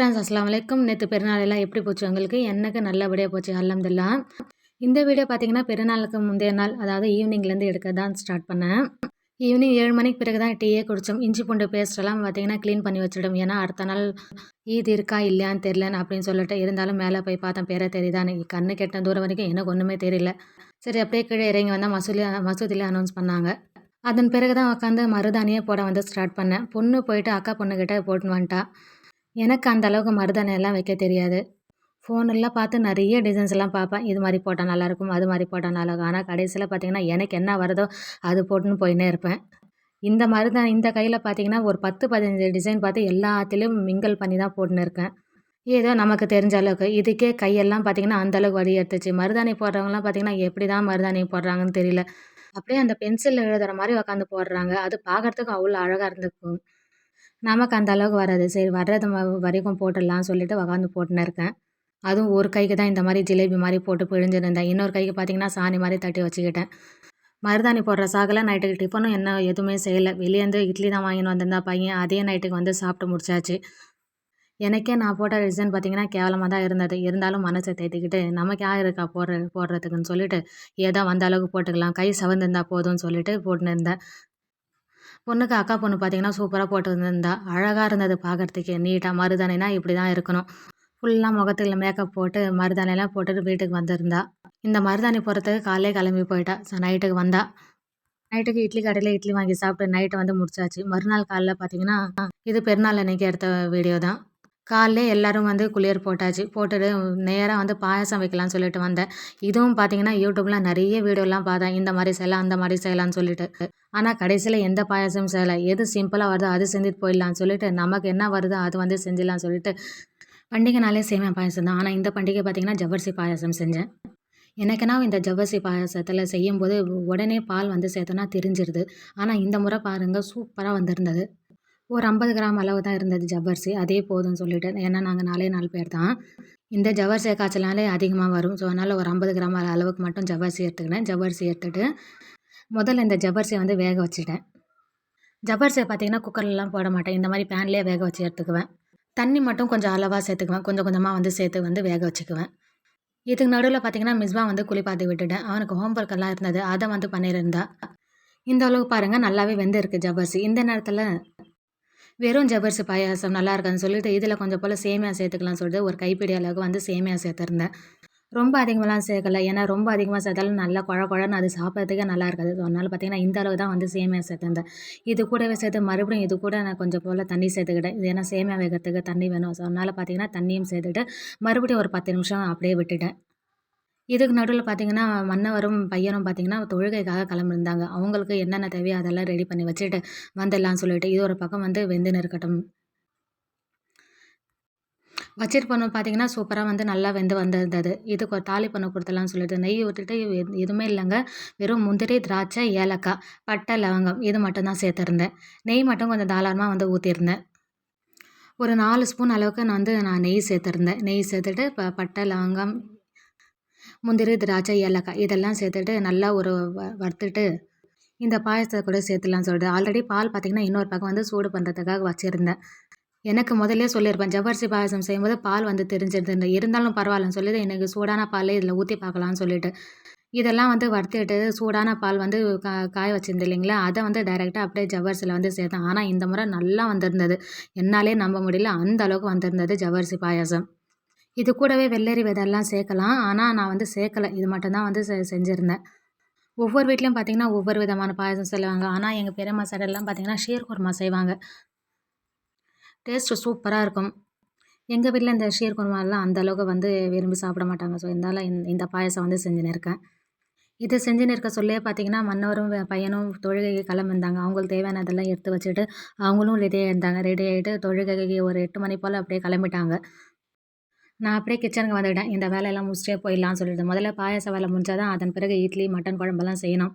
Friends அஸ்லாம் வலைக்கும் நேற்று பெருநாள் எல்லாம் எப்படி போச்சு உங்களுக்கு? எனக்கு நல்லபடியாக போச்சு? அல்ஹம்துலில்லா இந்த வீடியோ பார்த்தீங்கன்னா பெருநாளுக்கு முந்தைய நாள் அதாவது ஈவினிங்லேருந்து எடுக்க தான் ஸ்டார்ட் பண்ணேன். ஈவினிங் ஏழு மணிக்கு பிறகு தான் டீயே குடித்தோம் இஞ்சி பூண்டு பேஸ்ட் எல்லாம் பார்த்தீங்கன்னா க்ளீன் பண்ணி வச்சிடும். ஏன்னா அடுத்த நாள் ஈத் இருக்கா இல்லையான்னு தெரியலன்னு அப்படின்னு சொல்லிட்டு இருந்தாலும் மேலே போய் பார்த்தேன். பேரை தெரியுதான்னு. கண்ணு கெட்ட தூரம் வரைக்கும் எனக்கு ஒன்றுமே தெரியல. சரி அப்படியே கீழே இறங்கி வந்தால் மசூலி மசூதியில் அனௌன்ஸ் பண்ணாங்க. அதன் பிறகு தான் உட்காந்து மருதாணியே போட வந்து ஸ்டார்ட் பண்ணேன். பொண்ணு போயிட்டு அக்கா பொண்ணுக்கிட்ட போட்டுன்னு வந்துட்டா. எனக்கு அந்த அளவுக்கு மருதாணி எல்லாம் வைக்க தெரியாது. ஃபோனெல்லாம் பார்த்து நிறைய டிசைன்ஸ் எல்லாம் பார்ப்பேன். இது மாதிரி போட்டால் நல்லாயிருக்கும் அது மாதிரி போட்டால் நல்லாயிருக்கும் ஆனால் கடைசியில் பார்த்தீங்கன்னா எனக்கு என்ன வருதோ அது போட்டுன்னு போயின்னே இருப்பேன். இந்த மருதாணி இந்த கையில் பார்த்தீங்கன்னா ஒரு பத்து பதினஞ்சு டிசைன் பார்த்து எல்லாத்துலேயும் மிங்கல் பண்ணி தான் போட்டுன்னு இருக்கேன். ஏதோ நமக்கு தெரிஞ்ச அளவுக்கு. இதுக்கே கையெல்லாம் பார்த்திங்கன்னா அந்தளவுக்கு வழி எடுத்துச்சு. மருதாணி போடுறவங்களாம் பார்த்திங்கன்னா எப்படி தான் மருதாணி போடுறாங்கன்னு தெரியல. அப்படியே அந்த பென்சிலில் எழுதுகிற மாதிரி உட்காந்து போடுறாங்க. அது பார்க்குறதுக்கு அவ்வளோ அழகாக இருந்துக்கும். நமக்கு அந்த அளவுக்கு வராது. சரி வர்றது வரைக்கும் போட்டுடலாம் சொல்லிட்டு உக்காந்து போட்டுன்னு இருக்கேன். அதுவும் ஒரு கைக்கு தான் இந்த மாதிரி ஜிலேபி மாதிரி போட்டு பிழிஞ்சிருந்தேன். இன்னொரு கைக்கு பார்த்தீங்கன்னா சாணி மாதிரி தட்டி வச்சுக்கிட்டேன். மருதாணி போடுற சாகில் நைட்டுக்கு டிஃபனும் என்ன எதுவுமே செய்யலை. வெளியேந்து இட்லி தான் வாங்கின்னு வந்திருந்தா பையன் அதே நைட்டுக்கு வந்து சாப்பிட்டு முடிச்சாச்சு. எனக்கே நான் போட்ட டிசைன் பார்த்திங்கன்னா கேவலமாக தான் இருந்தது. இருந்தாலும் மனசை தேத்திக்கிட்டு நமக்கு யார் இருக்கா போடுற போடுறதுக்குன்னு சொல்லிட்டு ஏதோ வந்த அளவுக்கு போட்டுக்கலாம். கை சவந்திருந்தா போதும்னு சொல்லிட்டு போட்டுன்னு இருந்தேன். பொண்ணுக்கு அக்கா பொண்ணு பார்த்தீங்கன்னா சூப்பராக போட்டு வந்திருந்தா அழகாக இருந்தது பார்க்குறதுக்கு நீட்டாக மருதானைனா இப்படி தான் இருக்கணும் ஃபுல்லாக முகத்தில் மேக்கப் போட்டு மருதாணியெல்லாம் போட்டுட்டு வீட்டுக்கு வந்திருந்தா. இந்த மருதாணி போகிறதுக்கு காலையே கிளம்பி போயிட்டா. ஸோ நைட்டுக்கு வந்தா. நைட்டுக்கு இட்லி கடையில் இட்லி வாங்கி சாப்பிட்டு நைட்டு வந்து முடிச்சாச்சு. மறுநாள் காலைல பார்த்தீங்கன்னா இது பெருநாள் அன்னைக்கு எடுத்த வீடியோ தான் காலைல எல்லோரும் வந்து குளியர் போட்டாச்சு. போட்டுட்டு நேராக வந்து பாயசம் வைக்கலாம்னு சொல்லிட்டு வந்தேன். இதுவும் பார்த்தீங்கன்னா யூடியூப்லாம் நிறைய வீடியோலாம் பார்த்தேன். இந்த மாதிரி செய்யலாம் அந்த மாதிரி செய்யலாம்னு சொல்லிட்டு. ஆனால் கடைசியில் எந்த பாயசமும் செய்யலை. எது சிம்பிளாக வருதோ அது செஞ்சுட்டு போயிடலாம்னு சொல்லிட்டு நமக்கு என்ன வருதோ அது வந்து செஞ்சிடலாம்னு சொல்லிட்டு பண்டிகைனாலே சேமியா பாயசம் தான். ஆனால் இந்த பண்டிகை பார்த்திங்கன்னா ஜவ்வரிசி பாயசம் செஞ்சேன். எனக்குன்னா இந்த ஜவ்வரிசி பாயசத்தில் செய்யும்போது உடனே பால் வந்து சேர்த்தோன்னா தெரிஞ்சிருது. ஆனால் இந்த முறை பாருங்கள் சூப்பராக வந்திருந்தது. ஒரு ஐம்பது கிராம் அளவு தான் இருந்தது ஜவ்வரிசி. அதே போதும்னு சொல்லிட்டு. ஏன்னா நாங்கள் நாலே நாலு பேர் தான். இந்த ஜவ்வரிசி காய்ச்சலாலே அதிகமாக வரும். ஸோ அதனால் ஒரு ஐம்பது கிராம் அளவுக்கு மட்டும் ஜவ்வரிசி எடுத்துக்கினேன். ஜவ்வரிசி எடுத்துகிட்டு முதல்ல இந்த ஜவ்வரிசியை வந்து வேக வச்சுட்டேன். ஜவ்வரிசியை பார்த்தீங்கன்னா குக்கர்லாம் போட மாட்டேன். இந்த மாதிரி பேன்லேயே வேக வச்சு எடுத்துக்குவேன். தண்ணி மட்டும் கொஞ்சம் அளவாக சேர்த்துக்குவேன். கொஞ்சம் கொஞ்சமாக வந்து சேர்த்து வந்து வேக வச்சுக்குவேன். இதுக்கு நடுவில் பார்த்தீங்கன்னா மிஸ்பா வந்து குளிப்பாத்தி விட்டுட்டேன். அவனுக்கு ஹோம்ஒர்க் எல்லாம் இருந்தது. அதை வந்து பண்ணியிருந்தா. இந்த அளவுக்கு பாருங்கள் நல்லாவே வெந்து இருக்குது ஜவ்வரிசி. இந்த நேரத்தில் வெறும் ஜவ்வரிசி பாயாசம் நல்லா இருக்கான்னு சொல்லிட்டு இதில் கொஞ்சம் போல் சேமியா சேர்த்துக்கலாம்னு சொல்லிட்டு ஒரு கைப்பிடி அளவுக்கு வந்து சேமியா சேர்த்துருந்தேன். ரொம்ப அதிகமாகலாம் சேர்க்கல. ஏன்னா ரொம்ப அதிகமாக சேர்த்தாலும் நல்லா குழ குழன்னு அது சாப்பிட்றதுக்கே நல்லா இருக்காது. ஸோ அதனால் பார்த்தீங்கன்னா இந்த அளவு தான் வந்து சேமியா சேர்த்துருந்தேன். இது கூடவே சேர்த்து மறுபடியும் இது கூட நான் கொஞ்சம் போல் தண்ணி சேர்த்துக்கிட்டேன். இது ஏன்னா சேமியா வேகிறதுக்கு தண்ணி வேணும். ஸோ அதனால் பார்த்தீங்கன்னா தண்ணியும் சேர்த்துட்டு மறுபடியும் ஒரு பத்து நிமிஷம் அப்படியே விட்டுட்டேன். இதுக்கு நடுவில் பார்த்தீங்கன்னா மன்னவரும் பையனும் பார்த்தீங்கன்னா தொழுகைக்காக கிளம்பிருந்தாங்க அவங்களுக்கு என்னென்ன தேவையோ அதெல்லாம் ரெடி பண்ணி வச்சுட்டு வந்துடலாம்னு சொல்லிட்டு இது ஒரு பக்கம் வந்து வெந்துன்னு இருக்கட்டும் வச்சிட்டு பண்ண பார்த்தீங்கன்னா சூப்பராக வந்து நல்லா வெந்து வந்திருந்தது. இதுக்கு ஒரு தாலி பண்ண கொடுத்தலாம்னு சொல்லிட்டு நெய் ஊற்றிட்டு எதுவுமே இல்லைங்க. வெறும் முந்திரி திராட்சை ஏலக்காய் பட்டை லவங்கம் இது மட்டும் தான் சேர்த்துருந்தேன். நெய் மட்டும் கொஞ்சம் தாராளமாக வந்து ஊற்றிருந்தேன் ஒரு நாலு ஸ்பூன் அளவுக்கு நான் வந்து நான் நெய் சேர்த்துருந்தேன். நெய் சேர்த்துட்டு இப்போ பட்டை லவங்கம் முந்திரி திராட்சை ஏலக்காய் இதெல்லாம் சேர்த்துட்டு நல்லா ஒரு வ வறுத்துட்டு இந்த பாயசத்தை கூட சேர்த்துலாம் சொல்லிட்டு. ஆல்ரெடி பால் பார்த்திங்கன்னா இன்னொரு பக்கம் வந்து சூடு பண்ணுறதுக்காக வச்சுருந்தேன். எனக்கு முதல்ல சொல்லியிருப்பேன் ஜவ்வரிசி பாயசம் செய்யும்போது பால் வந்து தெரிஞ்சிருந்தது இருந்தாலும் பரவாயில்லன்னு சொல்லிட்டு எனக்கு சூடான பால் இதில் ஊற்றி பார்க்கலான்னு சொல்லிட்டு. இதெல்லாம் வந்து வறுத்துட்டு சூடான பால் வந்து கா காய வச்சுருந்து இல்லைங்களா? அதை வந்து டைரெக்டாக அப்படியே ஜவ்வரிசியில் வந்து சேர்த்தேன். ஆனால் இந்த முறை நல்லா வந்திருந்தது. என்னாலே நம்ப முடியல. அந்த அளவுக்கு வந்திருந்தது ஜவ்வரிசி பாயாசம். இது கூடவே வெள்ளரி விதையெல்லாம் சேர்க்கலாம். ஆனால் நான் வந்து சேர்க்கலை. இது மட்டும்தான் வந்து செ செஞ்சுருந்தேன். ஒவ்வொரு வீட்லேயும் பார்த்திங்கன்னா ஒவ்வொரு விதமான பாயசம் செய்வாங்க. ஆனால் எங்கள் பெரியம்மா சைடெல்லாம் பார்த்திங்கன்னா ஷீர்குர்மா செய்வாங்க. டேஸ்ட்டு சூப்பராக இருக்கும். எங்கள் வீட்டில் இந்த ஷீர் குருமாலாம் அந்தளவுக்கு வந்து விரும்பி சாப்பிட மாட்டாங்க. ஸோ இருந்தாலும் இந்த பாயசம் வந்து செஞ்சுன்னு இருக்கேன். இதை செஞ்சுன்னு இருக்க சொல்லே பார்த்தீங்கன்னா மன்னவரும் பையனும் தொழுகைக்கு கிளம்பிருந்தாங்க அவங்களுக்கு தேவையானதெல்லாம் எடுத்து வச்சுட்டு அவங்களும் ரெடியாக இருந்தாங்க ரெடி ஆகிட்டு தொழுகைக்கு ஒரு எட்டு மணி போல் அப்படியே கிளம்பிட்டாங்க. நான் அப்படியே கிச்சனுக்கு வந்துவிட்டேன் இந்த வேலையெல்லாம் முடிச்சிட்டே போயிடலாம்னு சொல்லிட்டு. முதல்ல பாயச வேலை முடிஞ்சால் தான் அதன் பிறகு இட்லி மட்டன் குழம்பெல்லாம் செய்யணும்.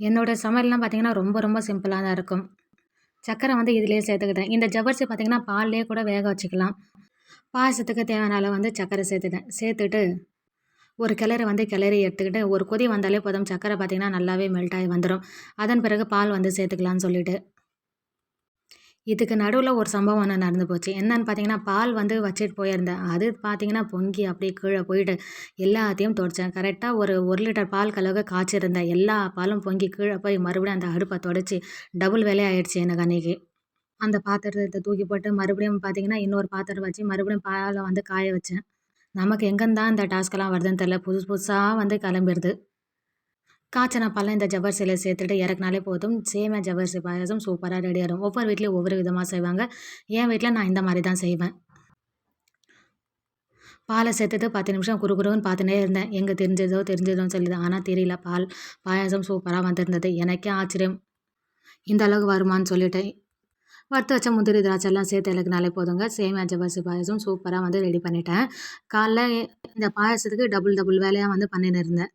என்னோடய சமையல்லாம் பார்த்திங்கன்னா ரொம்ப ரொம்ப சிம்பிளாக தான் இருக்கும். சக்கரை வந்து இதிலே சேர்த்துக்கிட்டேன். இந்த ஜவ்வரிசி பார்த்திங்கன்னா பால்லேயே கூட வேக வச்சுக்கலாம். பாயசத்துக்கு தேவையான அளவு வந்து சக்கரை சேர்த்துட்டேன். சேர்த்துட்டு ஒரு கிளறி வந்து கிளறி எடுத்துக்கிட்டு ஒரு கொதி வந்தாலே போதும். சக்கரை பார்த்திங்கன்னா நல்லாவே மெல்ட் ஆகி வந்துடும் அதன் பிறகு பால் வந்து சேர்த்துக்கலான்னு சொல்லிவிட்டு இதுக்கு நடுவில் ஒரு சம்பவம் ஒன்று நடந்து போச்சு. என்னன்னு பார்த்தீங்கன்னா பால் வந்து வச்சுட்டு போயிருந்தேன். அது பார்த்தீங்கன்னா பொங்கி அப்படியே கீழே போயிட்டு எல்லாத்தையும் தொடச்சேன். கரெக்டாக ஒரு ஒரு லிட்டர் பால் கலவை காய்ச்சிருந்தேன். எல்லா பாலும் பொங்கி கீழே போய் மறுபடியும் அந்த அடுப்பை தொடச்சி டபுள் வேலையாயிடுச்சு எனக்கு அன்றைக்கி அந்த பாத்திரத்தை தூக்கி போட்டு மறுபடியும் பார்த்தீங்கன்னா இன்னொரு பாத்திரம் வச்சு மறுபடியும் பாலை வந்து காய வச்சேன். நமக்கு எங்கேருந்தான் இந்த டாஸ்க்கெல்லாம் வருதுன்னு தெரில புதுசு புதுசாக வந்து கிளம்பிடுது காய்ச்சன பழம் இந்த ஜவ்வரிசியில் சேர்த்துட்டு இறக்குனாலே போதும். சேமியா ஜவ்வரிசி பாயாசம் சூப்பராக ரெடி ஆகிடும் ஒவ்வொரு வீட்லேயும் ஒவ்வொரு விதமாக செய்வாங்க. என் வீட்டில் நான் இந்த மாதிரி தான் செய்வேன். பாலை சேர்த்துட்டு பத்து நிமிஷம் குறுகுறுன்னு பார்த்துனே இருந்தேன். எங்கே தெரிஞ்சதோ தெரிஞ்சதோன்னு சொல்லிது ஆனால் தெரியல. பால் பாயாசம் சூப்பராக வந்திருந்தது. எனக்கே ஆச்சரியம். இந்த அளவுக்கு வருமானு சொல்லிட்டேன் வறுத்து வச்ச முந்திரி திராட்சைலாம் சேர்த்து இலக்குனாலே போதுங்க. சேமியா ஜவ்வரிசி பாயாசம் சூப்பராக வந்து ரெடி பண்ணிட்டேன். காலைல இந்த பாயாசத்துக்கு டபுள் டபுள் வேலையாக வந்து பண்ணின்னு இருந்தேன்.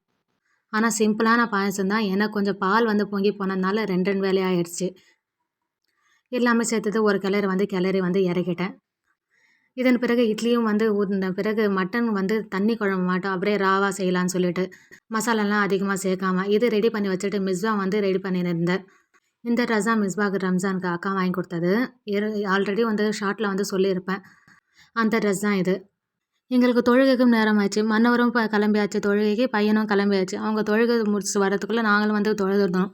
ஆனால் சிம்பிளான பாயசம் தான். எனக்கு கொஞ்சம் பால் வந்து பொங்கி போனதுனால ரெண்டு ரெண்டு வேலையாகிடுச்சு எல்லாமே சேர்த்தது ஒரு கிளறி வந்து கிளறி வந்து இறக்கிட்டேன். இதன் பிறகு இட்லியும் வந்து ஊர்ந்த பிறகு மட்டன் வந்து தண்ணி குழம்பு மாட்டோம் அப்படியே ராவாக செய்யலான்னு சொல்லிட்டு மசாலாலாம் அதிகமாக சேர்க்காம இது ரெடி பண்ணி வச்சுட்டு மிஸ்வா வந்து ரெடி பண்ணியிருந்தேன். இந்த ரசா மிஸ்பாக் ரம்ஜானுக்கு அக்கா வாங்கி கொடுத்தது. ஆல்ரெடி வந்து ஷார்ட்டில் வந்து சொல்லியிருப்பேன். அந்த ட்ரெஸ் தான் இது. எங்களுக்கு தொழுகைக்கும் நேரம் ஆச்சு மன்னவரும் இப்போ கிளம்பியாச்சு. தொழுகைக்கு பையனும் கிளம்பியாச்சு. அவங்க தொழுகை முடிச்சு வரதுக்குள்ளே நாங்களும் வந்து தொழுதுருந்தோம்.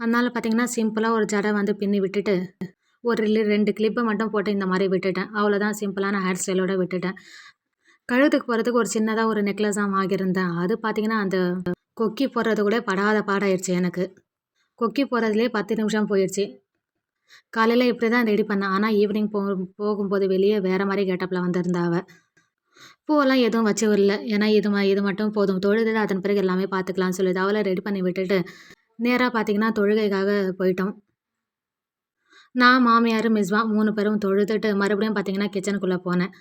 அதனால் பார்த்திங்கன்னா சிம்பிளாக ஒரு ஜடை வந்து பின்னி விட்டுட்டு ஒரு ரெண்டு கிளிப்பை மட்டும் போட்டு இந்த மாதிரி விட்டுட்டேன். அவ்வளோதான் சிம்பிளான ஹேர் ஸ்டைலோட விட்டுட்டேன். கழுத்துக்கு போகிறதுக்கு ஒரு சின்னதாக ஒரு நெக்லஸாக வாங்கியிருந்தேன். அது பார்த்திங்கன்னா அந்த கொக்கி போடுறது கூட படாத பாடாயிடுச்சு எனக்கு. கொக்கி போகிறதுலே பத்து நிமிஷம் போயிடுச்சு. காலையில் இப்படி தான் ரெடி பண்ணேன். ஆனால் ஈவினிங் போ போகும்போது வெளியே வேறு மாதிரி கேட்டப்பில் வந்திருந்தா அவள் பூவெல்லாம் எதுவும் வச்சு இல்லை ஏன்னா இது இது மட்டும் போதும். தொழுது அதன் பிறகு எல்லாமே பார்த்துக்கலாம்னு சொல்லிட்டு அவளை ரெடி பண்ணி விட்டுட்டு நேராக பார்த்தீங்கன்னா தொழுகைக்காக போயிட்டோம். நான் மாமியார் மிஸ்வா மூணு பேரும் தொழுதுட்டு மறுபடியும் பார்த்தீங்கன்னா கிச்சனுக்குள்ளே போனேன்.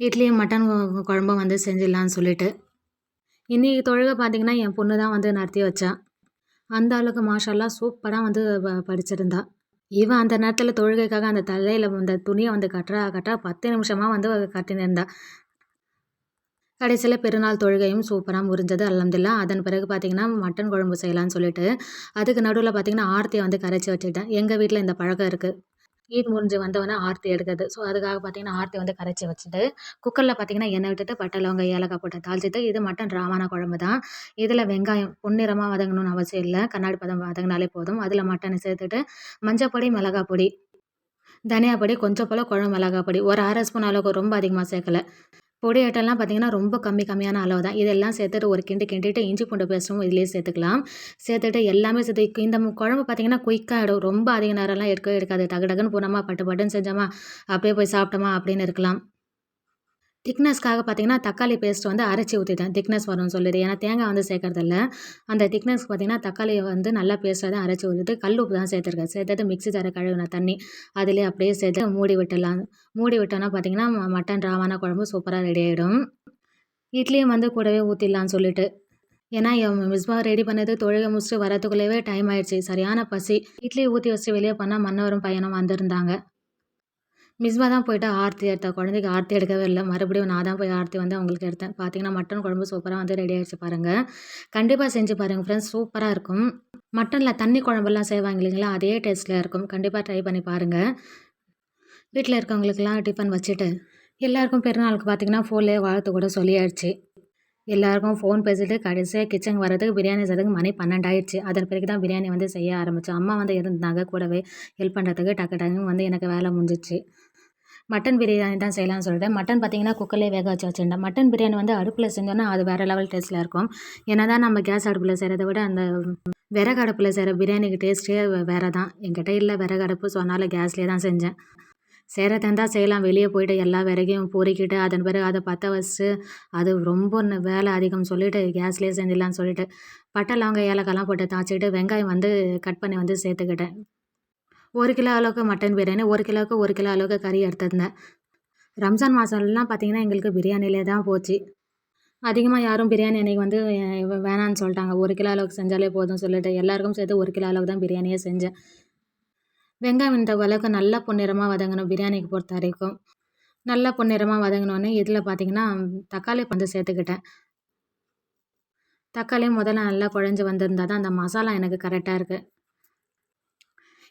இட்லியும் மட்டன் குழம்பும் வந்து செஞ்சிடலான்னு சொல்லிட்டு. இன்றைக்கி தொழுகை பார்த்திங்கன்னா என் பொண்ணு தான் வந்து நடத்தி வச்சான் அந்த அளவுக்கு மாஷால்லாம் சூப்பராக வந்து படிச்சிருந்தா. இவன் அந்த நேரத்தில் தொழுகைக்காக அந்த தலையில் அந்த துணியை வந்து கட்டுறா கட்டுறா பத்து நிமிஷமாக வந்து கட்டினிருந்தா. கடைசியில் பெருநாள் தொழுகையும் சூப்பராக முறிஞ்சது அலமதுல்லா அதன் பிறகு பார்த்திங்கன்னா மட்டன் குழம்பு செய்யலான்னு சொல்லிட்டு அதுக்கு நடுவில் பார்த்திங்கன்னா ஆர்த்தியை வந்து கரைச்சி வச்சுட்டேன் எங்கள் வீட்டில் இந்த பழக்கம் இருக்குது ஈத் முடிஞ்சு வந்தவொடனே ஆர்த்தி எடுக்கிறது ஸோ அதுக்காக பார்த்தீங்கன்னா ஆர்த்தி வந்து கரைச்சி வச்சுட்டு குக்கரில் பார்த்தீங்கன்னா எண்ணெய் விட்டுட்டு பட்டை லவங்க ஏலக்காய் போட்டு தாளிச்சிட்டு இது மட்டன் ராமான குழம்பு தான். இதில் வெங்காயம் பொன்னிறமாக வதங்கணும்னு அவசியம் இல்லை. கண்ணாடி பதம் வதங்கினாலே போதும். அதில் மட்டனை சேர்த்துட்டு மஞ்சப்பொடி மிளகாய் பொடி தனியா பொடி கொஞ்சம் போல் குழம்பு மிளகாய் பொடி. ஒரு அரை ஸ்பூன் அளவுக்கு ரொம்ப அதிகமாக சேர்க்கலை. பொடி ஐட்டம்லாம் பார்த்திங்கன்னா ரொம்ப கம்மி கம்மியான அளவு தான் இதெல்லாம் சேர்த்துட்டு ஒரு கிண்டு கிண்டிட்டு இஞ்சி பூண்டு பேஸ்ட்டும் இதிலே சேர்த்துக்கலாம். சேர்த்துட்டு எல்லாமே சேர்த்து இந்த குழம்பு பார்த்திங்கன்னா குயிக்காக ரொம்ப அதிக நேரம்லாம் எடுக்கவே எடுக்காது. டக டகுன்னு போனோமா பட்டு பட்டுன்னு செஞ்சோமா அப்படியே போய் சாப்பிட்டோமா அப்படின்னு இருக்கலாம். திக்னஸ்க்காக பார்த்தீங்கன்னா தக்காளி பேஸ்ட் வந்து அரைச்சி ஊற்றிட்டேன் திக்னஸ் வரும்னு சொல்லிட்டு. ஏன்னா தேங்காய் வந்து சேர்க்கறதில்ல. அந்த திக்னஸ்க்கு பார்த்தீங்கன்னா தக்காளியை வந்து நல்லா பேஸ்ட்டாக தான் அரைச்சி ஊற்றிட்டு கல் உப்பு தான் சேர்த்துருக்கேன். சேர்த்துட்டு மிக்ஸி தர கழுவின தண்ணி. அதிலே அப்படியே சேர்த்து மூடி விட்டுடலாம். மூடி விட்டோன்னா பார்த்தீங்கன்னா மட்டன் ராவான குழம்பு சூப்பராக ரெடி ஆகிடும் இட்லியும் வந்து கூடவே ஊற்றிடலான்னு சொல்லிட்டு. ஏன்னா என் மிஸ்பா ரெடி பண்ணது தொழுகை முடிச்சுட்டு வரதுக்குள்ளேயே டைம் ஆயிடுச்சு. சரியான பசி. இட்லி ஊற்றி வச்சு வெளியே பண்ணால் மன்னவரும் பையனும் வந்திருந்தாங்க. மிஸ்மா தான் போயிட்டு ஆர்த்தி எடுத்தா. குழந்தைக்கு ஆர்த்தி எடுக்கவே இல்லை. மறுபடியும் நான் தான் போய் ஆர்த்தி வந்து அவங்களுக்கு எடுத்தேன். பார்த்தீங்கன்னா மட்டன் குழம்பு சூப்பராக வந்து ரெடி ஆகிடுச்சு பாருங்கள் கண்டிப்பாக செஞ்சு பாருங்கள் ஃப்ரெண்ட்ஸ் சூப்பராக இருக்கும். மட்டனில் தண்ணி குழம்புலாம் செய்வாங்க இல்லைங்களா? அதே டேஸ்ட்டில் இருக்கும். கண்டிப்பாக ட்ரை பண்ணி பாருங்கள் வீட்டில் இருக்கவங்களுக்கெல்லாம் டிஃபன் வச்சுட்டு எல்லாருக்கும் பெருநாளுக்கு பார்த்தீங்கன்னா ஃபோன்லேயே வாழ்த்து கூட சொல்லியாச்சு. எல்லாருக்கும் ஃபோன் பேசிட்டு கடைசியாக கிச்சன் வரதுக்கு பிரியாணி செய்கிறதுக்கு மணி பன்னெண்டாயிடுச்சு. அதன் பிறகு தான் பிரியாணி வந்து செய்ய ஆரம்பித்தோம் அம்மா வந்து இருந்தாங்க கூடவே ஹெல்ப் பண்ணுறதுக்கு டக்கு டக்குன்னு வந்து எனக்கு வேலை முடிஞ்சிச்சு. மட்டன் பிரியாணி தான் செய்யலாம்னு சொல்லிட்டு மட்டன் பார்த்திங்கன்னா குக்கர்லேயே வேக வச்சு வச்சுருந்தேன். மட்டன் பிரியாணி வந்து அடுப்பில் செஞ்சோன்னா அது வேறு லெவல் டேஸ்ட்டில் இருக்கும். என்ன தான் நம்ம கேஸ் அடுப்பில் செய்கிறத விட அந்த விறகு அடுப்பில் செய்கிற பிரியாணிக்கு டேஸ்ட்டே வேறு தான் என்கிட்ட இல்லை விறகு அடுப்பு ஸோ அதனால் கேஸ்லேயே தான் செஞ்சேன். செய்கிறதா செய்யலாம். வெளியே போயிட்டு எல்லா விறகையும் பொறுக்கிட்டு அதன் பிறகு அதை பற்ற வச்சு அது ரொம்ப வேலை அதிகம் சொல்லிவிட்டு கேஸ்லேயே செஞ்சிடலாம்னு சொல்லிட்டு பட்டை லவங்க ஏலக்காய்லாம் போட்டு தாய்ச்சிட்டு வெங்காயம் வந்து கட் பண்ணி வந்து சேர்த்துக்கிட்டேன். ஒரு கிலோ அளவுக்கு மட்டன் பிரியாணி ஒரு கிலோவுக்கு ஒரு கிலோ அளவுக்கு கறி எடுத்திருந்தேன். ரம்ஜான் மாதம்லாம் பார்த்திங்கன்னா எங்களுக்கு பிரியாணிலே தான் போச்சு. அதிகமாக யாரும் பிரியாணி அன்றைக்கி வந்து வேணான்னு சொல்லிட்டாங்க. ஒரு கிலோ அளவுக்கு செஞ்சாலே போதும் சொல்லிட்டு எல்லாருக்கும் சேர்த்து ஒரு கிலோ அளவுக்கு தான் பிரியாணியே செஞ்சேன். வெங்காயம் இந்த அளவுக்கு நல்லா பொன்னிறமாக வதங்கணும். பிரியாணிக்கு பொறுத்த வரைக்கும். நல்லா பொன்னிறமாக வதங்கினோடனே இதில் பார்த்திங்கன்னா தக்காளி வந்து சேர்த்துக்கிட்டேன். தக்காளியும் முதல்ல நல்லா குழஞ்சி வந்திருந்தால் தான் அந்த மசாலா எனக்கு கரெக்டாக இருக்குது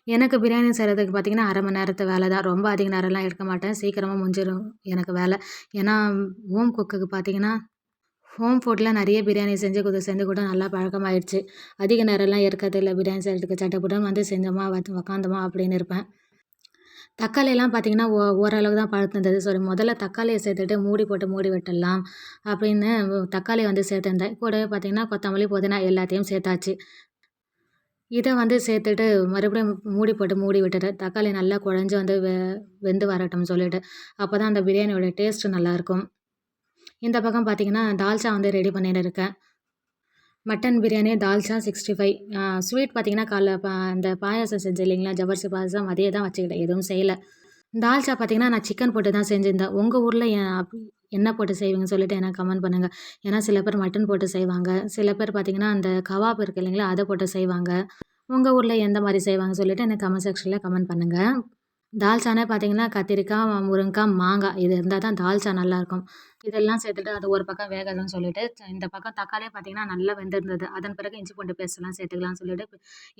எனக்கு பிரியாணி செய்கிறதுக்கு பார்த்திங்கன்னா அரை மணி நேரத்து வேலை தான். ரொம்ப அதிக நேரம்லாம் எடுக்க மாட்டேன். சீக்கிரமாக முடிஞ்சிடும் எனக்கு வேலை. ஏன்னா ஹோம் குக்குக்கு பார்த்திங்கன்னா ஹோம் ஃபுட்டில் நிறைய பிரியாணி செஞ்சு கொடுத்து செஞ்சு கூட நல்லா பழக்கமாயிடுச்சு அதிக நேரம்லாம் இருக்கிறது இல்லை பிரியாணி செய்கிறதுக்கு சட்டப்பட்டம் வந்து செஞ்சோமா வந்து உக்காந்தோமா அப்படின்னு இருப்பேன். தக்காளியெல்லாம் பார்த்திங்கன்னா ஓ ஓரளவு தான் பழுத்திருந்தது. சரி முதல்ல தக்காளியை சேர்த்துட்டு மூடி போட்டு மூடி விட்டுடலாம் அப்படின்னு தக்காளி வந்து சேர்த்துருந்தேன். கூடவே பார்த்திங்கன்னா கொத்தமல்லி புதினா எல்லாத்தையும் சேர்த்தாச்சு. இதை வந்து சேர்த்துட்டு மறுபடியும் மூடி போட்டு மூடி விட்டுட்டு தக்காளி நல்லா குழஞ்சி வந்து வெ வெந்து வரட்டும்னு சொல்லிட்டு அப்போ தான் அந்த பிரியாணியோட டேஸ்ட்டு நல்லாயிருக்கும். இந்த பக்கம் பார்த்திங்கன்னா தால்ச்சா வந்து ரெடி பண்ணிட்டு இருக்கேன். Mutton biryani dalcha sixty five sweet பார்த்திங்கன்னா காலைல பா அந்த பாயாசம் செஞ்சேன் இல்லைங்களா ஜவர்சி பாயாசம் அதே தான் வச்சுக்கிட்டேன் எதுவும் செய்யலை. தால்ச்சா பார்த்திங்கன்னா நான் சிக்கன் போட்டு தான் செஞ்சுருந்தேன். உங்கள் ஊரில் என்ன போட்டு செய்வீங்கன்னு சொல்லிட்டு எனக்கு கமெண்ட் பண்ணுங்கள் ஏன்னா சில பேர் மட்டன் போட்டு செய்வாங்க. சில பேர் பார்த்திங்கன்னா அந்த கவாப் இருக்குது இல்லைங்களா அதை போட்டு செய்வாங்க. உங்கள் ஊரில் எந்த மாதிரி செய்வாங்கன்னு சொல்லிட்டு எனக்கு கமெண்ட் செக்ஷனில் கமெண்ட் பண்ணுங்கள் தால்சானே பார்த்தீங்கன்னா கத்திரிக்காய் முருங்கைக்காய் மாங்காய் இது இருந்தால் தான் தால்சா நல்லாயிருக்கும் இதெல்லாம் சேர்த்துட்டு அது ஒரு பக்கம் வேகணும்னு சொல்லிட்டு இந்த பக்கம் தக்காளியே பார்த்தீங்கன்னா நல்லா வெந்திருந்தது. அதன் பிறகு இஞ்சி பூண்டு பேஸ்ட்லாம் சேர்த்துக்கலாம்னு சொல்லிட்டு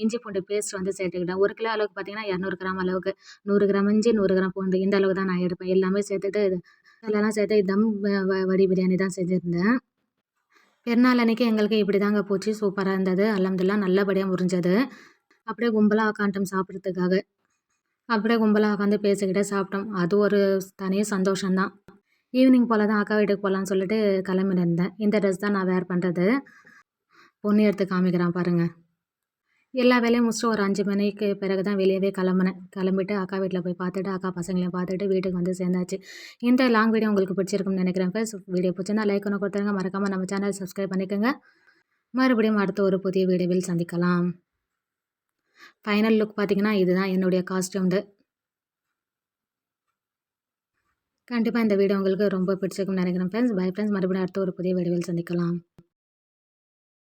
இஞ்சி பூண்டு பேஸ்ட் வந்து சேர்த்துக்கிட்டேன். ஒரு கிலோ அளவுக்கு பார்த்தீங்கன்னா இரநூறு கிராம் அளவுக்கு. நூறு கிராம் இஞ்சி நூறு கிராம் பூண்டு இந்த அளவுக்கு தான் நான் எடுப்பேன். எல்லாமே சேர்த்துட்டு இதெல்லாம் சேர்த்து தம் வடி பிரியாணி தான் செஞ்சுருந்தேன். பெருநாள் அன்றைக்கி எங்களுக்கு இப்படி தாங்க போச்சு. சூப்பராக இருந்தது. அலமதுல்லாம் நல்லபடியாக முறிஞ்சது அப்படியே கும்பலாக உக்காண்டம் சாப்பிட்றதுக்காக. அப்படியே கும்பலாக உட்காந்து பேசிக்கிட்டே சாப்பிட்டோம். அது ஒரு தனி சந்தோஷம்தான். ஈவினிங் போல் தான் அக்கா வீட்டுக்கு போகலான்னு சொல்லிட்டு கிளம்பினிருந்தேன் இந்த ட்ரெஸ் தான் நான் வேர் பண்ணுறது பொண்ணு எடுத்து காமிக்கிறான் பாருங்கள் எல்லா வேலையும் முடிச்சுட்டு ஒரு அஞ்சு மணிக்கு பிறகு தான் வெளியவே கிளம்புனேன். கிளம்பிட்டு அக்கா வீட்டில் போய் பார்த்துட்டு அக்கா பசங்களையும் பார்த்துட்டு வீட்டுக்கு வந்து சேர்ந்தாச்சு. இந்த லாங் வீடியோ உங்களுக்கு பிடிச்சிருக்கும்னு நினைக்கிறேன் ஃப்ரெண்ட்ஸ் வீடியோ பிடிச்சிருந்தா லைக் ஒன்று கொடுத்துருங்க. மறக்காமல் நம்ம சேனல் சப்ஸ்கிரைப் பண்ணிக்கோங்க. மறுபடியும் அடுத்த ஒரு புதிய வீடியோவில் சந்திக்கலாம். ஃபைனல் லுக் பார்த்திங்கன்னா இதுதான் என்னுடைய காஸ்ட்யூம்டு கண்டிப்பாக இந்த வீடியோ உங்களுக்கு ரொம்ப பிடிச்சிருக்கும்னு நினைக்கிறேன் ஃப்ரெண்ட்ஸ் பை ஃப்ரெண்ட்ஸ் மறுபடியும் அடுத்த ஒரு புதிய வீடியோவில் சந்திக்கலாம்.